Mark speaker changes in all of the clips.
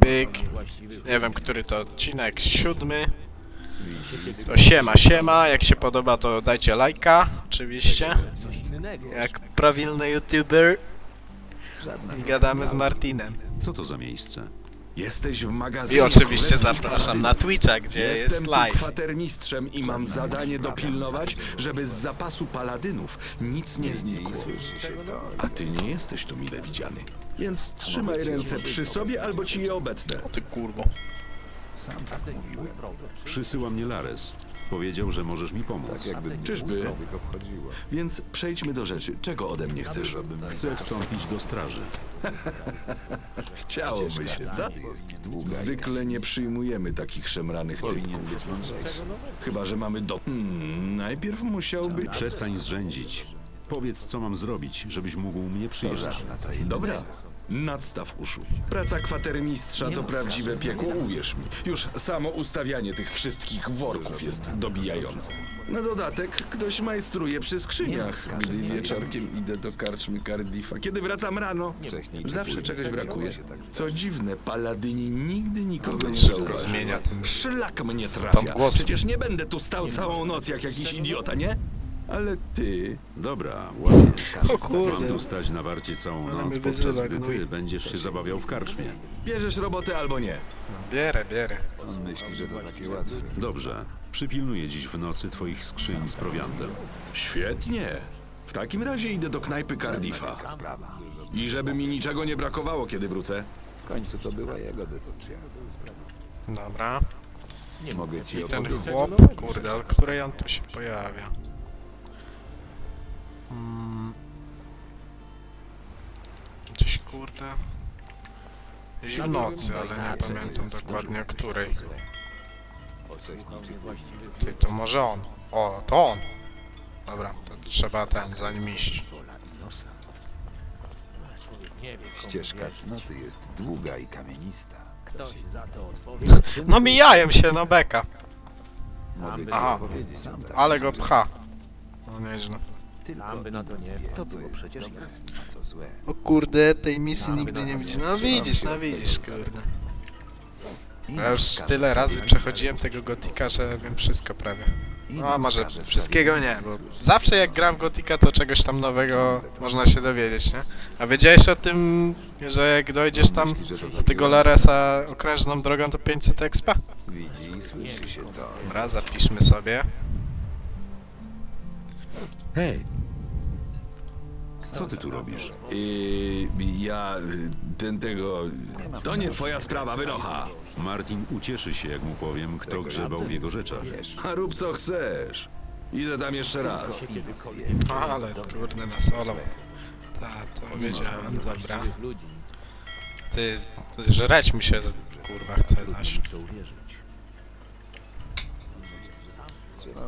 Speaker 1: Byk. Nie wiem, który to odcinek, siódmy. To siema, siema. Jak się podoba, to dajcie lajka, oczywiście. Jak prawilny youtuber. I gadamy z Martinem.
Speaker 2: Co to za miejsce?
Speaker 3: Jesteś w magazynie.
Speaker 1: I oczywiście
Speaker 3: Królewskich
Speaker 1: zapraszam na. Twitcha, gdzie
Speaker 3: Jestem
Speaker 1: jest
Speaker 3: tu
Speaker 1: live.
Speaker 3: kwatermistrzem i mam zadanie dopilnować, żeby z zapasu paladynów nic nie znikło. A ty nie jesteś tu mile widziany. Więc trzymaj ręce przy sobie albo ci je obetnę.
Speaker 1: O ty kurwo.
Speaker 2: Przysyła mnie Lares. Powiedział, że możesz mi pomóc.
Speaker 3: Czyżby? Więc przejdźmy do rzeczy. Czego ode mnie chcesz?
Speaker 2: Chcę wstąpić do straży.
Speaker 3: Chciałoby się, co? Zwykle nie przyjmujemy takich szemranych typków. Chyba, że mamy do... Hmm, najpierw musiałby...
Speaker 2: Przestań zrzędzić. Powiedz, co mam zrobić, żebyś mógł mnie przyjąć.
Speaker 3: Dobra. Nadstaw uszu. Praca kwatermistrza to prawdziwe piekło, uwierz mi. Już samo ustawianie tych wszystkich worków jest dobijające. Na dodatek ktoś majstruje przy skrzyniach, gdy wieczorkiem idę do karczmy Cardiffa. Kiedy wracam rano, zawsze czegoś brakuje. Co dziwne, paladyni nigdy nikogo nie
Speaker 1: zmienia.
Speaker 3: Szlak mnie trafia. Przecież nie będę tu stał całą noc jak jakiś idiota, nie? Ale ty...
Speaker 2: Dobra, ładnie.
Speaker 1: O kurde.
Speaker 2: Mam tu stać na warcie całą
Speaker 1: Ale
Speaker 2: noc,
Speaker 1: mnie
Speaker 2: podczas
Speaker 1: wyzywa,
Speaker 2: gdy
Speaker 1: gnój.
Speaker 2: ty będziesz się zabawiał w karczmie.
Speaker 3: Bierzesz robotę albo nie.
Speaker 1: Bierę, bierę.
Speaker 2: Dobrze. Przypilnuję dziś w nocy twoich skrzyń z prowiantem.
Speaker 3: Świetnie. W takim razie idę do knajpy Cardiffa. I żeby mi niczego nie brakowało, kiedy wrócę.
Speaker 4: W końcu to była jego decyzja.
Speaker 1: Dobra.
Speaker 4: Nie mogę ci
Speaker 1: I ten
Speaker 4: opowiedzieć.
Speaker 1: chłop, kurde, od której on tu się pojawia? Hmm. Gdzieś, kurde... Gdzieś w nocy, ale nie pamiętam dokładnie o której. Ty, to może on. O, to on! Dobra, to trzeba ten, za nim iść.
Speaker 4: Ścieżka cnoty jest długa i kamienista.
Speaker 1: No mijają się, no beka.
Speaker 4: Mogę ci
Speaker 1: Aha.
Speaker 4: tak
Speaker 1: Ale go pcha. No nieźle.
Speaker 4: Sam by na to nie To było przecież jasne, co złe.
Speaker 1: O kurde, tej misji nigdy nie widzisz. No widzisz, no widzisz, kurde. Ja już tyle razy przechodziłem tego Gotika, że wiem wszystko prawie. No a może wszystkiego nie, bo zawsze jak gram w Gotika, to czegoś tam nowego można się dowiedzieć, nie? A wiedziałeś o tym, że jak dojdziesz tam do tego Laresa okrężną drogą, to 500 expa?
Speaker 4: Widzi i słyszy się to.
Speaker 1: Dobra, zapiszmy sobie.
Speaker 2: Hej! Co ty tu robisz?
Speaker 3: I ja... ten tego... To nie twoja sprawa, wynocha.
Speaker 2: Martin ucieszy się, jak mu powiem, kto grzebał w jego rzeczach.
Speaker 3: A rób co chcesz. Idę tam jeszcze raz.
Speaker 1: Ale kurde, na solo. Ta, to wiedziałem, dobra. Ty, żreć mi się, kurwa, chce zaś.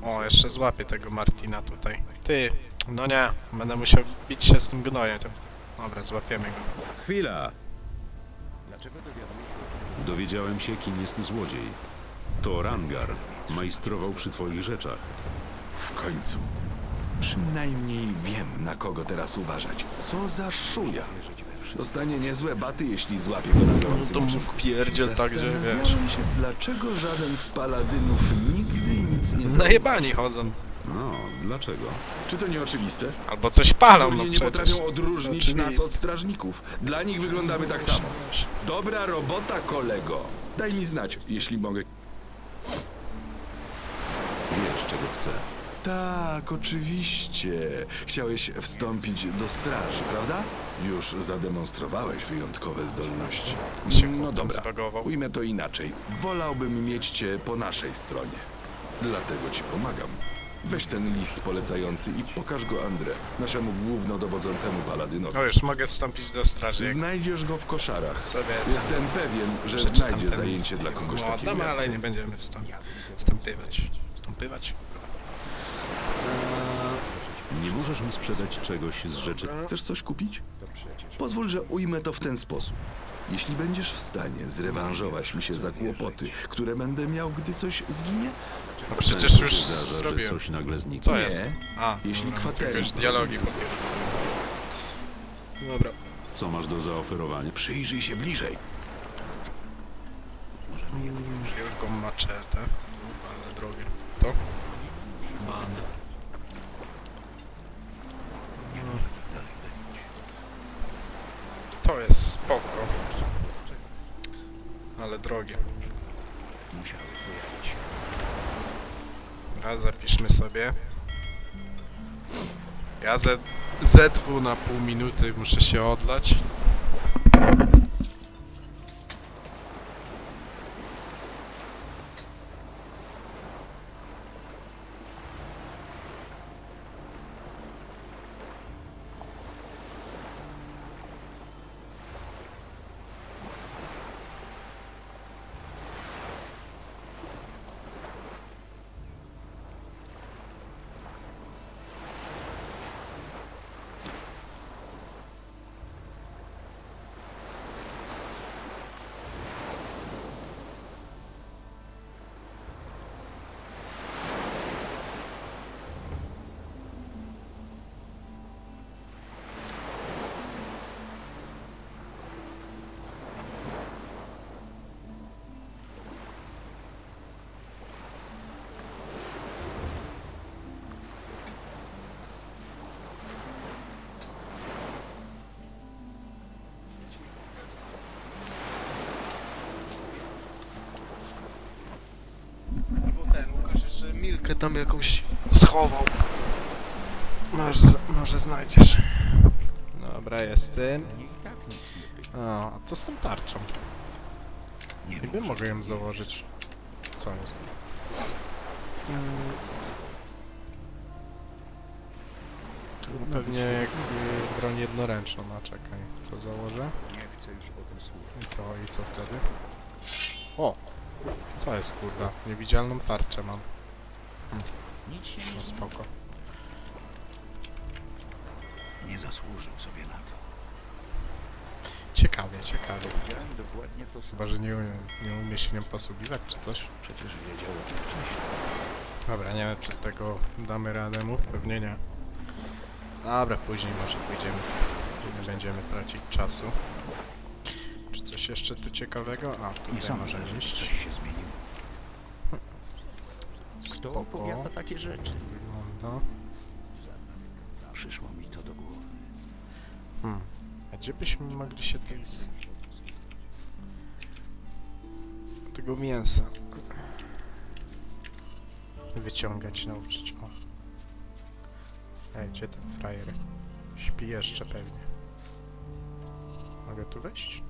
Speaker 1: O, jeszcze złapię tego Martina tutaj. Ty, no nie, będę musiał bić się z tym gnojem. Dobra, złapiemy go.
Speaker 2: Chwila! Dowiedziałem się, kim jest złodziej. To Rangar. Majstrował przy twoich rzeczach.
Speaker 3: W końcu. Przynajmniej wiem, na kogo teraz uważać. Co za szuja. Dostanie niezłe baty, jeśli złapie go na gorącym
Speaker 1: To mu
Speaker 3: uczynku.
Speaker 1: wpierdziel tak, że wiesz.
Speaker 3: Zastanawiałem się, dlaczego żaden z paladynów nigdy nic nie zrobił.
Speaker 1: Najebani chodzą.
Speaker 2: No, dlaczego?
Speaker 3: Czy to nie oczywiste?
Speaker 1: Albo coś palą, no
Speaker 3: Oni nie
Speaker 1: przecież.
Speaker 3: potrafią odróżnić nas
Speaker 1: Oczywiste.
Speaker 3: od strażników. Dla nich wyglądamy tak samo. Dobra robota, kolego. Daj mi znać, jeśli mogę.
Speaker 2: Wiesz, czego chcę.
Speaker 3: Tak, oczywiście. Chciałeś wstąpić do straży, prawda? Już zademonstrowałeś wyjątkowe zdolności.
Speaker 1: Się
Speaker 3: No
Speaker 1: chłop
Speaker 3: dobra,
Speaker 1: zbagował.
Speaker 3: ujmę to inaczej. Wolałbym mieć cię po naszej stronie. Dlatego ci pomagam. Weź ten list polecający i pokaż go André, naszemu głównodowodzącemu paladynowi.
Speaker 1: O, już mogę wstąpić do straży. Jak
Speaker 3: Znajdziesz go w koszarach.
Speaker 1: sobie
Speaker 3: Jestem pewien, że
Speaker 1: przeczytam
Speaker 3: znajdzie
Speaker 1: ten
Speaker 3: zajęcie
Speaker 1: list.
Speaker 3: dla kogoś
Speaker 1: No,
Speaker 3: takiego. jak
Speaker 1: ale
Speaker 3: ty.
Speaker 1: nie będziemy wstąp wstąpywać. Wstąpywać?
Speaker 2: Nie możesz mi sprzedać czegoś z rzeczy.
Speaker 3: Chcesz coś kupić? Pozwól, że ujmę to w ten sposób. Jeśli będziesz w stanie zrewanżować mi się za kłopoty, które będę miał, gdy coś zginie,
Speaker 1: No przecież już
Speaker 2: Zdarza, że
Speaker 1: zrobiłem.
Speaker 2: coś nagle zniknie.
Speaker 1: Co jest? A,
Speaker 3: Jeśli
Speaker 1: dobra,
Speaker 3: kwatery
Speaker 1: Jakieś
Speaker 3: porozumiem.
Speaker 1: dialogi popier. Dobra.
Speaker 2: Co masz do zaoferowania?
Speaker 3: przyjrzyj się bliżej.
Speaker 1: taką maczetę. Ale drogie. To? Man. To jest spoko. Ale drogie. Raz zapiszmy sobie. Ja Z, ZW na pół minuty muszę się odlać. Tam jakąś schował. Może, może znajdziesz. Dobra, jestem. A, a co z tą tarczą? Niby mogę ją założyć. Co jest? Mm. No Pewnie jak y, broń jednoręczną, a czekaj, to założę.
Speaker 4: Nie chcę już o tym słuchać.
Speaker 1: I to, i co wtedy? O! Co jest kurwa? Niewidzialną tarczę mam.
Speaker 4: Nic się
Speaker 1: No spoko.
Speaker 4: nie zasłużył sobie na to.
Speaker 1: Ciekawie, ciekawie.
Speaker 4: Wiedziałem dokładnie to samo.
Speaker 1: Chyba, że nie umie, nie umie się nią posługiwać czy coś.
Speaker 4: Przecież wiedział o tym wcześniej.
Speaker 1: Dobra, nie wiem, czy z tego damy radę mu? Pewnie nie. Dobra, później może pójdziemy. Nie będziemy tracić czasu. Czy coś jeszcze tu ciekawego? A,
Speaker 4: Nie
Speaker 1: tutaj
Speaker 4: sądzę,
Speaker 1: możemy
Speaker 4: że
Speaker 1: iść.
Speaker 4: coś się. Kto
Speaker 1: Spoko.
Speaker 4: opowiada takie rzeczy?
Speaker 1: Wygląda.
Speaker 4: Przyszło mi to do głowy.
Speaker 1: Hmm. A gdzie byśmy mogli się tych... tego mięsa wyciągać, nauczyć? O. Ej, gdzie ten frajer? Śpi jeszcze pewnie. Mogę tu wejść?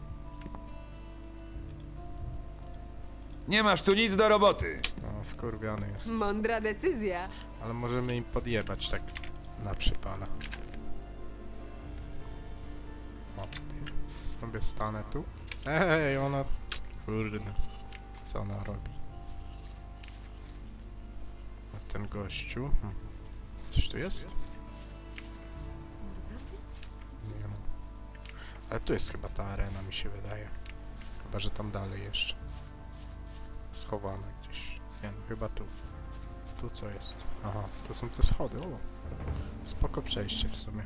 Speaker 5: Nie masz tu nic do roboty.
Speaker 1: Wkurwiony jest.
Speaker 6: Mądra decyzja.
Speaker 1: Ale możemy im podjebać tak na przypale. O, ty. Sobie stanę tu. Ej, ona... Kurde. Co ona robi? A ten gościu... Hmm. Coś tu jest? Nie wiem. Ale tu jest chyba ta arena, mi się wydaje. Chyba, że tam dalej jeszcze. Schowana. Nie no, chyba tu. Tu co jest? Aha, to są te schody. O. Spoko przejście w sumie.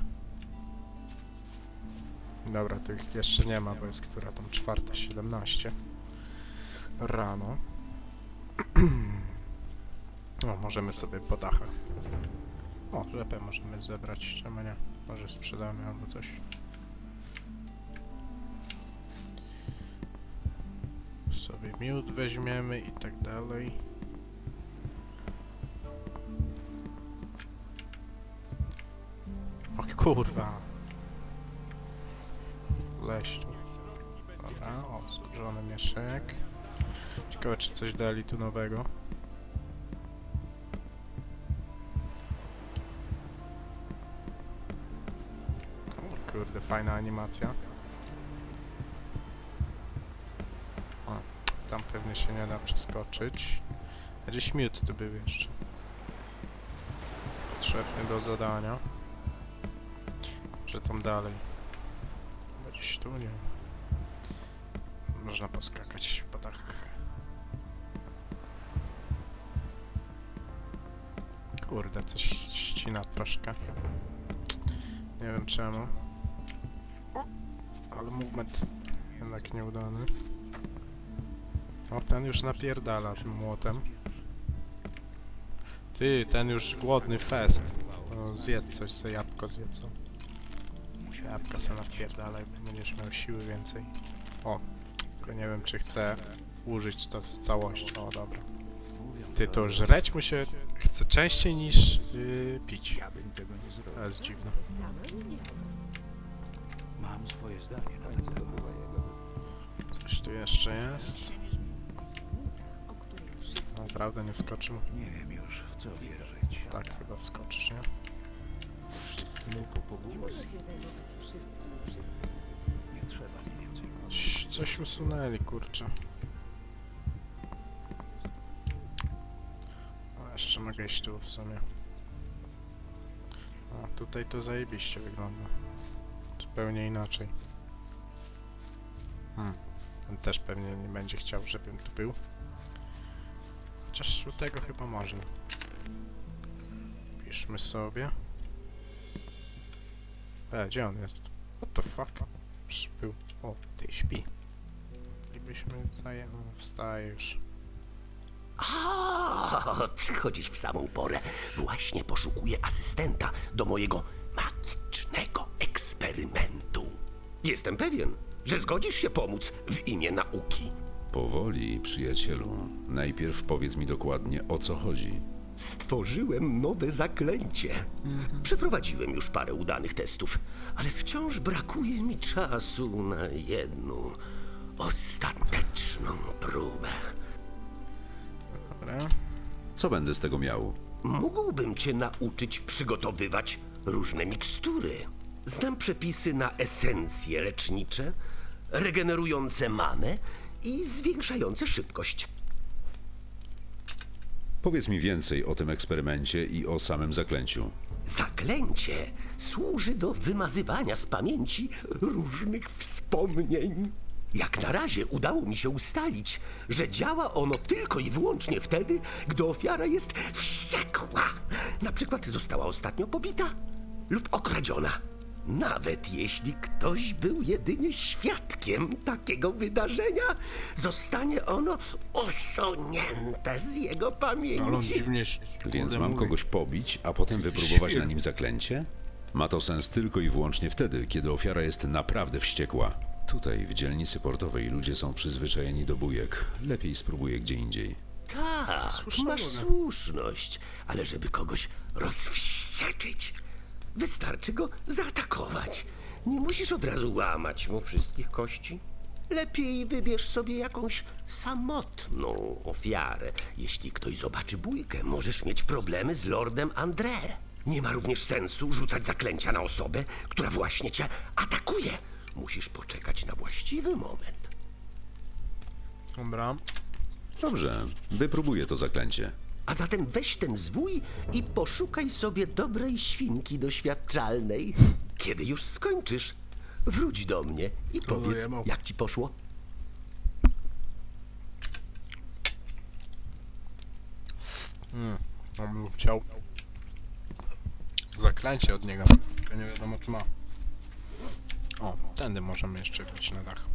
Speaker 1: Dobra, tu ich jeszcze nie ma, bo jest która tam czwarta, 17 rano. O, możemy sobie po dachach. O, rzepę możemy zebrać, czemu nie? Może sprzedamy albo coś. Sobie miód weźmiemy i tak dalej. Kurwa. Leś tu. Dobra, o, złożony mieszek. Ciekawe, czy coś dali tu nowego. O kurde, fajna animacja. O, tam pewnie się nie da przeskoczyć. Gdzieś miód tu był jeszcze. Potrzebny do zadania. Że tam dalej. Gdzieś tu nie. Można poskakać po dachach. Kurde, coś ścina troszkę. Nie wiem czemu. Ale movement jednak nieudany. O, ten już napierdala tym młotem. Ty, ten już głodny fest. No, zjedz coś, se jabłko zjedz. Jabłka se napierdala i będziesz miał siły więcej. O, tylko nie wiem czy chcę użyć to w całości. O, dobra. Ty, to żreć mu się chce częściej niż yy, pić. To jest dziwne.
Speaker 4: Mam swoje zdanie na ten temat.
Speaker 1: Coś tu jeszcze jest. Naprawdę nie wskoczył.
Speaker 4: Nie wiem już, w co wierzyć.
Speaker 1: Tak, chyba wskoczysz, nie?
Speaker 4: Tylko pogłos. Nie trzeba mi więcej.
Speaker 1: Coś, coś usunęli, kurczę. O, jeszcze mogę iść tu w sumie. O, tutaj to zajebiście wygląda. Zupełnie inaczej. Hmm. On też pewnie nie będzie chciał, żebym tu był. Chociaż u tego chyba można. Piszmy sobie. E, gdzie on jest? What the fuck? Przecież był. O, ty śpi. Gdybyśmy zaje... o, Wstaje już.
Speaker 6: A, przychodzisz w samą porę. Właśnie poszukuję asystenta do mojego magicznego eksperymentu. Jestem pewien, że zgodzisz się pomóc w imię nauki.
Speaker 2: Powoli, przyjacielu. Najpierw powiedz mi dokładnie o co chodzi.
Speaker 6: Stworzyłem nowe zaklęcie. Przeprowadziłem już parę udanych testów, ale wciąż brakuje mi czasu na jedną ostateczną próbę.
Speaker 1: Dobra.
Speaker 2: Co będę z tego miał?
Speaker 6: Mógłbym cię nauczyć przygotowywać różne mikstury. Znam przepisy na esencje lecznicze, regenerujące manę i zwiększające szybkość.
Speaker 2: Powiedz mi więcej o tym eksperymencie i o samym zaklęciu.
Speaker 6: Zaklęcie służy do wymazywania z pamięci różnych wspomnień. Jak na razie udało mi się ustalić, że działa ono tylko i wyłącznie wtedy, gdy ofiara jest wściekła. Na przykład została ostatnio pobita lub okradziona. Nawet jeśli ktoś był jedynie świadkiem takiego wydarzenia, zostanie ono usunięte z jego
Speaker 1: Ale on
Speaker 6: pamięci.
Speaker 1: dziwnie
Speaker 2: Więc
Speaker 1: kurde
Speaker 2: mam
Speaker 1: mówi.
Speaker 2: kogoś pobić, a potem wypróbować na nim zaklęcie? Ma to sens tylko i wyłącznie wtedy, kiedy ofiara jest naprawdę wściekła. Tutaj, w dzielnicy portowej, ludzie są przyzwyczajeni do bujek. Lepiej spróbuję gdzie indziej.
Speaker 6: Tak,
Speaker 1: Słuszna
Speaker 6: masz
Speaker 1: droga.
Speaker 6: słuszność, ale żeby kogoś rozwścieczyć, wystarczy go zaatakować. Nie musisz od razu łamać mu wszystkich kości. Lepiej wybierz sobie jakąś samotną ofiarę. Jeśli ktoś zobaczy bójkę, możesz mieć problemy z Lordem André. Nie ma również sensu rzucać zaklęcia na osobę, która właśnie cię atakuje. Musisz poczekać na właściwy moment.
Speaker 1: Dobra.
Speaker 2: Dobrze, wypróbuję to zaklęcie.
Speaker 6: A zatem weź ten zwój i poszukaj sobie dobrej świnki doświadczalnej. Kiedy już skończysz, wróć do mnie i powiedz, jak ci poszło.
Speaker 1: On bym chciał zaklęcie od niego. Tylko nie wiadomo czy ma. O, tędy możemy jeszcze wbić na dach.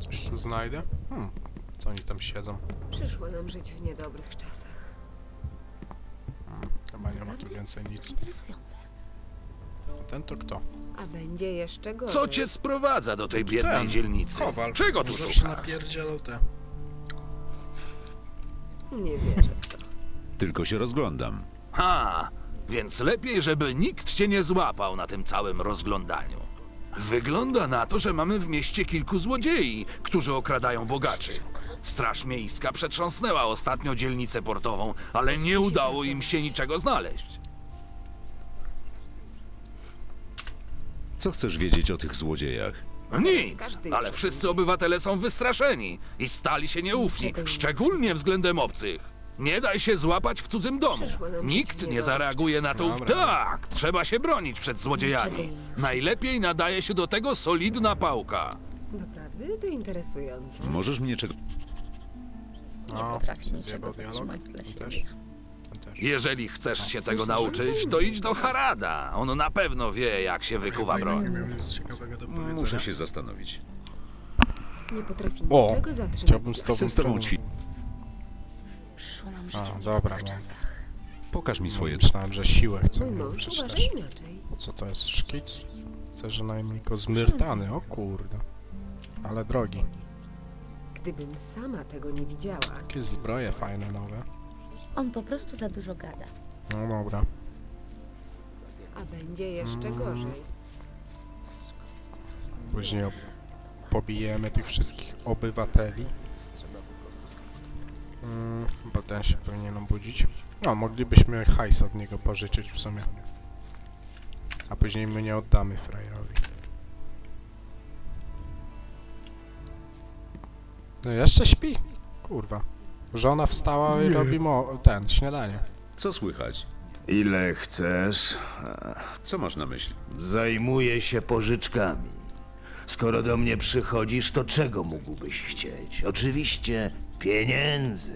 Speaker 1: Coś tu znajdę? Hmm, co oni tam siedzą?
Speaker 7: Przyszło nam żyć w niedobrych czasach.
Speaker 1: Chyba nie ma tu więcej nic.
Speaker 7: Interesujące.
Speaker 1: A ten to kto?
Speaker 7: A będzie jeszcze gorzej.
Speaker 8: Co cię sprowadza do tej biednej
Speaker 1: Ten,
Speaker 8: dzielnicy?
Speaker 1: Kowal.
Speaker 8: Czego tu
Speaker 1: Zawsze
Speaker 8: szukasz?
Speaker 1: napierdzielał te.
Speaker 7: Nie wierzę w to.
Speaker 2: Tylko się rozglądam.
Speaker 8: Ha, więc lepiej, żeby nikt cię nie złapał na tym całym rozglądaniu. Wygląda na to, że mamy w mieście kilku złodziei, którzy okradają bogaczy. Straż Miejska przetrząsnęła ostatnio dzielnicę portową, ale nie udało im się niczego znaleźć.
Speaker 2: Co chcesz wiedzieć o tych złodziejach?
Speaker 8: Nic, ale wszyscy obywatele są wystraszeni i stali się nieufni, szczególnie względem obcych. Nie daj się złapać w cudzym domu.
Speaker 7: Przyszło nam
Speaker 8: Nikt nie zareaguje na to.
Speaker 1: Dobra.
Speaker 8: Tak, trzeba się bronić przed
Speaker 7: Niczego
Speaker 8: złodziejami.
Speaker 7: nie
Speaker 8: Najlepiej nadaje się do tego solidna pałka.
Speaker 7: Doprawdy to interesujące.
Speaker 2: Możesz mnie czego...
Speaker 1: No,
Speaker 9: potrafi niczego
Speaker 1: zjebał dialog.
Speaker 9: zatrzymać dla siebie.
Speaker 1: też. Ten też.
Speaker 8: Jeżeli chcesz się tego nauczyć, to idź do Harada. On na pewno wie, jak się wykuwa
Speaker 1: Nie
Speaker 8: broń.
Speaker 1: miałem nic ciekawego do powiedzenia.
Speaker 2: Muszę się zastanowić.
Speaker 7: Nie potrafi
Speaker 1: O,
Speaker 7: niczego zatrzymać.
Speaker 1: Chciałbym z tobą
Speaker 2: Chcę z tobą
Speaker 1: trenować.
Speaker 9: Nam
Speaker 1: A,
Speaker 9: w
Speaker 1: dobra, no.
Speaker 9: czasach.
Speaker 2: Pokaż mi swoje...
Speaker 1: Myślałem, że siłę chcę
Speaker 7: Mój mąż
Speaker 1: nauczyć
Speaker 7: uważa
Speaker 1: też.
Speaker 7: inaczej.
Speaker 1: O co to jest? Szkic? Chcę, że najemnik o zmyrtany, o kurde. Ale drogi.
Speaker 7: Gdybym sama tego nie widziała,
Speaker 1: Jakie zbroje fajne nowe.
Speaker 9: On po prostu za dużo gada.
Speaker 1: No dobra.
Speaker 7: a będzie jeszcze gorzej.
Speaker 1: Później ob- pobijemy tych wszystkich obywateli. Mm, bo ten się powinien obudzić. No, moglibyśmy hajs od niego pożyczyć w sumie. A później my nie oddamy frajerowi. No jeszcze śpi. Kurwa. Żona wstała i robi mo- ten, śniadanie.
Speaker 2: Co słychać?
Speaker 10: Ile chcesz?
Speaker 2: Co masz na myśli?
Speaker 10: Zajmuję się pożyczkami. Skoro do mnie przychodzisz, to czego mógłbyś chcieć? Oczywiście pieniędzy.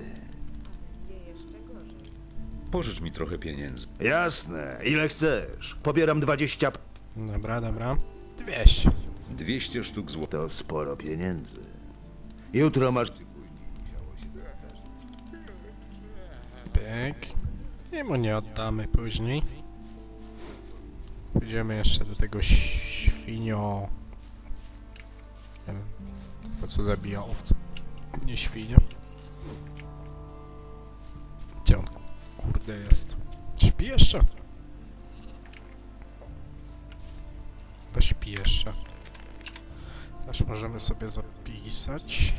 Speaker 2: Pożycz mi trochę pieniędzy.
Speaker 10: Jasne, ile chcesz? Pobieram 20. p-
Speaker 1: Dobra, dobra. 200.
Speaker 2: 200 sztuk złota.
Speaker 10: To sporo pieniędzy. Jutro masz.
Speaker 1: Pyk. I mu nie oddamy później. Pójdziemy jeszcze do tego świnio... Nie wiem, po co zabija owce. Nie świnia. Gdzie on kurde jest? Śpi jeszcze? To śpi jeszcze. Też możemy sobie zapisać.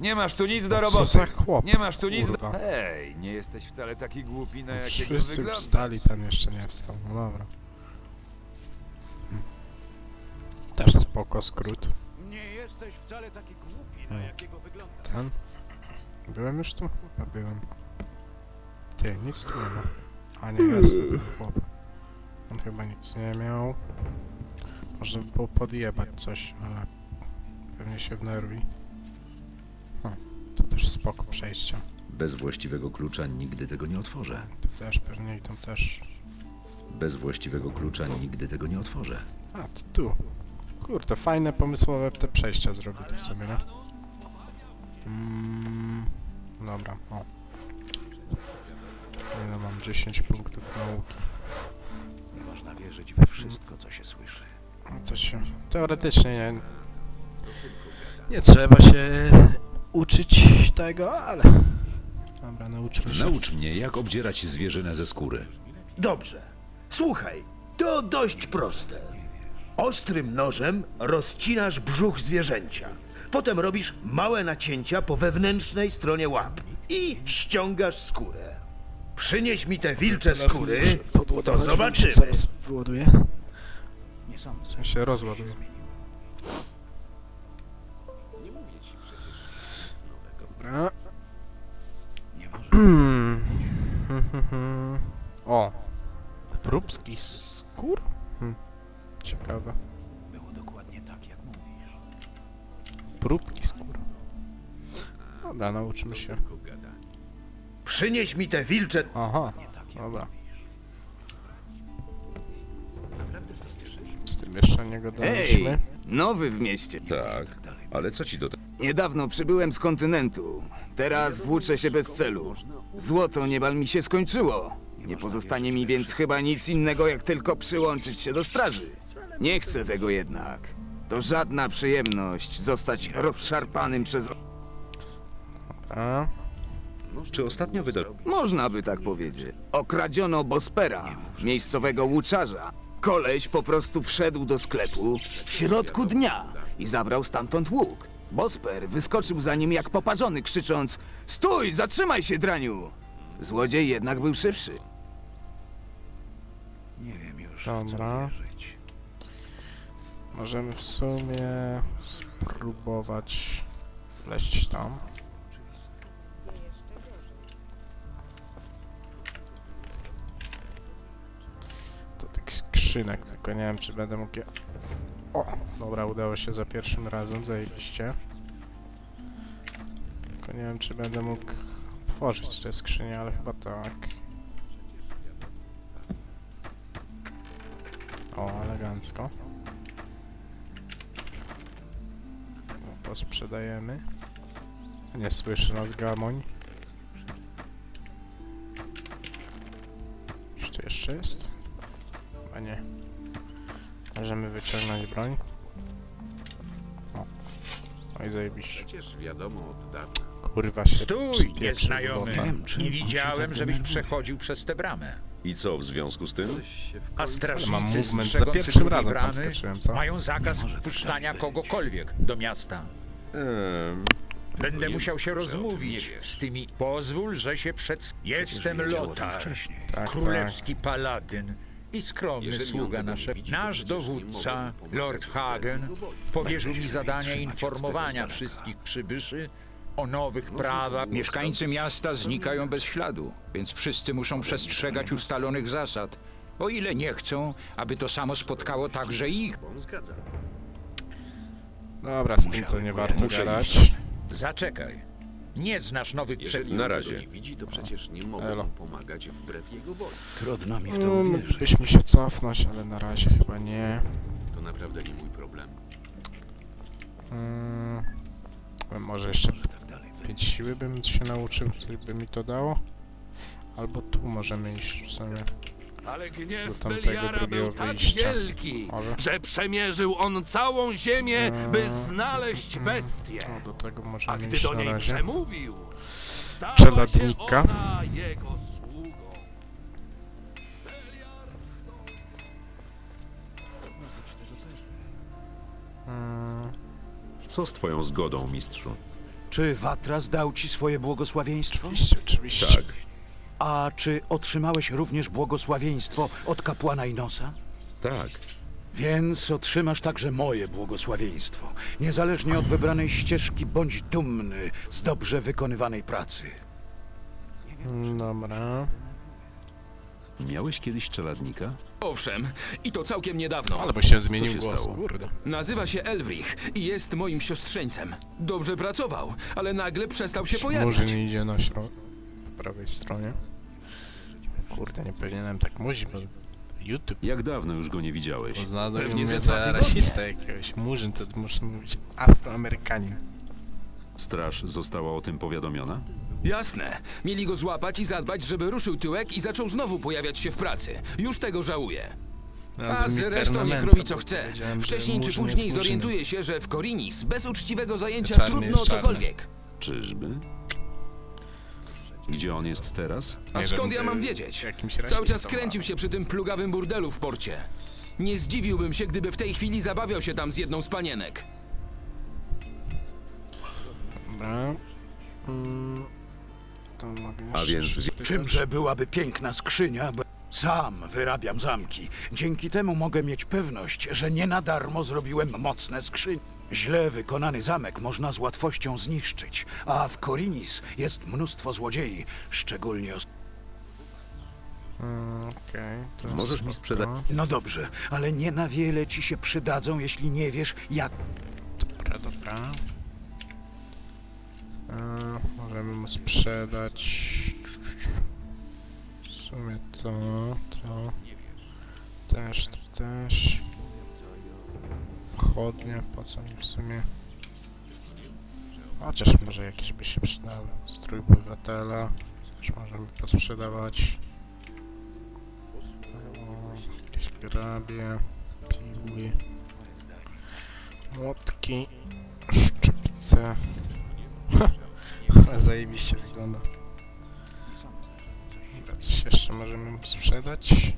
Speaker 5: Nie masz tu nic do
Speaker 1: Co
Speaker 5: roboty.
Speaker 1: za chłop?
Speaker 5: Nie masz tu nic do...
Speaker 1: Kurwa.
Speaker 5: Hej, nie jesteś wcale taki głupi, na jakiego
Speaker 1: Wszyscy już
Speaker 5: wyglądasz.
Speaker 1: wstali, ten jeszcze nie wstał. No dobra. Spoko skrót.
Speaker 8: Nie jesteś wcale taki głupi,
Speaker 1: na
Speaker 8: jakiego wygląda.
Speaker 1: Ten. Byłem już tu? A byłem. Ty, nic tu nie ma. A nie jest ten chłop. On chyba nic nie miał. Można by było podjebać coś, ale pewnie się wnerwi. Hm, to też spoko przejścia.
Speaker 2: Bez właściwego klucza nigdy tego nie otworzę.
Speaker 1: Tu też pewnie i tam też.
Speaker 2: Bez właściwego klucza nigdy tego nie otworzę.
Speaker 1: A, to tu. Kurde, fajne pomysłowe te przejścia zrobili w sumie, no. Mm, dobra, o. Ile mam? 10 punktów nauki.
Speaker 8: Można wierzyć we wszystko, co się słyszy.
Speaker 1: No To się... Teoretycznie nie... Nie trzeba się uczyć tego, ale... Dobra, nauczymy się.
Speaker 2: Naucz mnie, jak obdzierać zwierzynę ze skóry.
Speaker 10: Dobrze. Słuchaj, to dość proste. Ostrym nożem rozcinasz brzuch zwierzęcia. Potem robisz małe nacięcia po wewnętrznej stronie łap i ściągasz skórę. Przynieś mi te wilcze skóry, to zobaczymy.
Speaker 1: Zaraz wyładuję. W sensie rozładuję. Dobra. o! Próbski skór? Ciekawe.
Speaker 8: Było dokładnie tak, jak mówisz.
Speaker 1: Próbki skór. Dobra, nauczymy się.
Speaker 10: Przynieś mi te wilcze...
Speaker 1: Aha, dobra. Z tym jeszcze nie gadaliśmy.
Speaker 11: Nowy w mieście.
Speaker 2: Tak, ale co ci do tego?
Speaker 11: Niedawno przybyłem z kontynentu. Teraz włóczę się bez celu. Złoto niebal mi się skończyło. Nie pozostanie mi więc chyba nic innego, jak tylko przyłączyć się do straży. Nie chcę tego jednak. To żadna przyjemność zostać rozszarpanym przez...
Speaker 1: A,
Speaker 2: Czy ostatnio wyda...
Speaker 11: Można by tak powiedzieć. Okradziono Bospera, miejscowego łuczarza. Koleś po prostu wszedł do sklepu w środku dnia i zabrał stamtąd łuk. Bosper wyskoczył za nim jak poparzony, krzycząc Stój, zatrzymaj się, draniu! Złodziej jednak był szybszy.
Speaker 1: Dobra. możemy w sumie spróbować wleźć tam. Do tych skrzynek, tylko nie wiem czy będę mógł je... O! Dobra, udało się za pierwszym razem, zajebiście. Tylko Tylko nie wiem, czy będę mógł otworzyć te skrzynie, ale chyba tak. O, elegancko. No, Posprzedajemy. Nie słyszy nas gamoń. Czy tu jeszcze jest? Chyba nie. Możemy wyciągnąć broń. O. No i zajebiście.
Speaker 4: Przecież wiadomo od dawna.
Speaker 1: Kurwa się
Speaker 12: Stój,
Speaker 1: przypieprzył z
Speaker 12: nieznajomy.
Speaker 1: bota.
Speaker 12: Nie widziałem, żebyś przechodził przez tę bramę.
Speaker 2: I co w związku z tym?
Speaker 12: A
Speaker 1: mam
Speaker 12: strażnicy
Speaker 1: movement za pierwszym razem tam
Speaker 12: bramy
Speaker 1: skoczyłem, co?
Speaker 12: mają zakaz wpuszczania kogokolwiek do miasta.
Speaker 2: Ehm,
Speaker 12: Będę musiał się rozmówić z tymi. Pozwól, że się przed... Jestem Lotar,
Speaker 1: Tak,
Speaker 12: królewski paladyn i skromny sługa nasze. Nasz dowódca, Lord Hagen, powierzył mi zadanie informowania wszystkich przybyszy o nowych prawach.
Speaker 13: Mieszkańcy miasta znikają bez śladu, więc wszyscy muszą przestrzegać ustalonych zasad. O ile nie chcą, aby to samo spotkało także ich.
Speaker 1: Dobra, z tym to nie warto gadać.
Speaker 12: Zaczekaj. Nie znasz nowych przepisów.
Speaker 2: na razie.
Speaker 4: widzi, to przecież nie mogą
Speaker 1: Elo.
Speaker 4: mu pomagać wbrew jego woli.
Speaker 10: Trudno mi w
Speaker 1: No,
Speaker 10: to uwierzyć.
Speaker 1: mógłbyśmy się cofnąć, ale na razie chyba nie.
Speaker 4: To naprawdę nie mój problem.
Speaker 1: Mm, może jeszcze 5 siły bym się nauczył, coś by mi to dało. Albo tu możemy iść w sumie.
Speaker 8: Ale
Speaker 1: Do
Speaker 8: gniew
Speaker 1: tamtego
Speaker 8: Beliara był tak wielki,
Speaker 1: Może?
Speaker 8: że przemierzył on całą ziemię, by
Speaker 1: Eee,
Speaker 8: znaleźć bestię.
Speaker 1: No, do tego
Speaker 8: A
Speaker 1: możemy
Speaker 8: gdy
Speaker 1: iść
Speaker 8: do
Speaker 1: na
Speaker 8: niej
Speaker 1: razie.
Speaker 8: przemówił, stała
Speaker 1: Czeladnika.
Speaker 8: się ona jego sługą.
Speaker 1: Mm,
Speaker 2: Co z twoją zgodą, mistrzu?
Speaker 10: Czy Watras dał ci swoje błogosławieństwo?
Speaker 1: oczywiście, oczywiście.
Speaker 2: Tak.
Speaker 10: A czy otrzymałeś również błogosławieństwo od kapłana Inosa?
Speaker 2: Tak.
Speaker 10: Więc otrzymasz także moje błogosławieństwo. Niezależnie od wybranej ścieżki, bądź dumny z dobrze wykonywanej pracy.
Speaker 1: Dobra.
Speaker 2: Miałeś kiedyś czeladnika?
Speaker 14: Owszem, i to całkiem niedawno.
Speaker 1: Ale bo się zmienił
Speaker 2: się
Speaker 1: głos,
Speaker 2: stało?
Speaker 1: kurde.
Speaker 14: Nazywa się Elwrich i jest moim siostrzeńcem. Dobrze pracował, ale nagle przestał się pojawiać.
Speaker 1: Murzyn idzie na środek, po prawej stronie. Kurde, nie powinienem tak mówić, bo YouTube
Speaker 2: Jak dawno już go nie widziałeś?
Speaker 1: uznał
Speaker 14: Pewnie
Speaker 1: mnie
Speaker 14: dwa
Speaker 1: za
Speaker 14: tygodnie.
Speaker 1: rasistę jakiegoś. Murzyn to muszę mówić afroamerykanin.
Speaker 2: Straż została o tym powiadomiona?
Speaker 14: Jasne. Mieli go złapać i zadbać, żeby ruszył tyłek i zaczął znowu pojawiać się w pracy. Już tego żałuję. A zresztą niech robi co chce.
Speaker 1: powiedziałem, że
Speaker 14: Wcześniej czy
Speaker 1: Murzyn jest
Speaker 14: później
Speaker 1: Murzynem.
Speaker 14: zorientuje się, że w Korinis bez uczciwego zajęcia
Speaker 1: Czarny
Speaker 14: trudno
Speaker 1: jest
Speaker 14: o
Speaker 1: czarny.
Speaker 14: cokolwiek.
Speaker 2: Czyżby? Gdzie on jest teraz?
Speaker 14: A
Speaker 1: Nie,
Speaker 14: skąd ja mam
Speaker 1: był
Speaker 14: wiedzieć?
Speaker 1: jakimś
Speaker 14: Cały czas
Speaker 1: rasistą,
Speaker 14: kręcił się przy tym plugawym burdelu w porcie. Nie zdziwiłbym się, gdyby w tej chwili zabawiał się tam z jedną z panienek.
Speaker 1: Dobra. Mm, to mogę
Speaker 2: A
Speaker 1: jeszcze
Speaker 2: więc-?
Speaker 10: Czymże byłaby piękna skrzynia, bo sam wyrabiam zamki. Dzięki temu mogę mieć pewność, że nie na darmo zrobiłem mocne skrzynie. Źle wykonany zamek można z łatwością zniszczyć, a w Korinis jest mnóstwo złodziei, szczególnie os...
Speaker 1: Mm, Okej, to jest
Speaker 2: Możesz mi
Speaker 1: spoko.
Speaker 2: sprzedać-
Speaker 10: No dobrze, ale nie na wiele ci się przydadzą, jeśli nie wiesz, jak...
Speaker 1: Dobra, dobra. Możemy mu sprzedać. W sumie to, to. Też, to też. Chodnie, po co mi w sumie? Chociaż może jakieś by się przydały. Strój obywatela. Też możemy posprzedawać. O, Jakieś grabie, piły. Młotki, szczypce. Ale zajebiście wygląda. Dobra, coś jeszcze możemy mu sprzedać.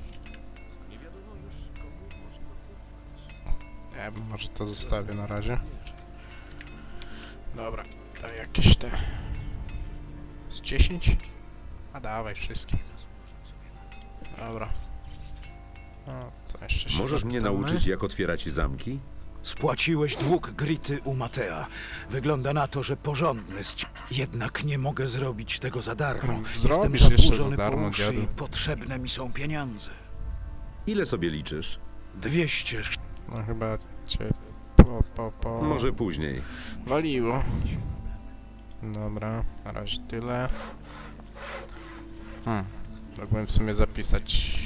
Speaker 1: Ja bym może to zostawię na razie. Dobra, to jakieś te... Z 10? A dawaj wszystkie. Dobra. No, to jeszcze się
Speaker 2: Możesz mnie
Speaker 1: zapytamy.
Speaker 2: nauczyć, jak otwierać zamki?
Speaker 10: Spłaciłeś dług Grity u Matea. Wygląda na to, że porządny Jednak nie mogę zrobić tego za darmo.
Speaker 1: No,
Speaker 10: Jestem
Speaker 1: zrobisz jeszcze za
Speaker 10: zadłużony
Speaker 1: darmo,
Speaker 10: po uszy
Speaker 1: dziadu.
Speaker 10: i potrzebne mi są pieniądze.
Speaker 2: Ile sobie liczysz?
Speaker 10: Dwieście
Speaker 1: No chyba cię po, po, po...
Speaker 2: Może później.
Speaker 1: Waliło. Dobra, na razie tyle. Hmm. Mógłbym w sumie zapisać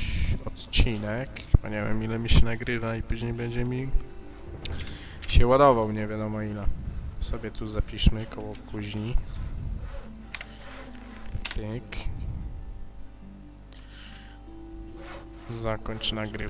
Speaker 1: odcinek, bo nie wiem ile mi się nagrywa i później będzie mi się ładował, nie wiadomo ile. Sobie tu zapiszmy koło kuźni. Pyk. Zakończ nagrywanie.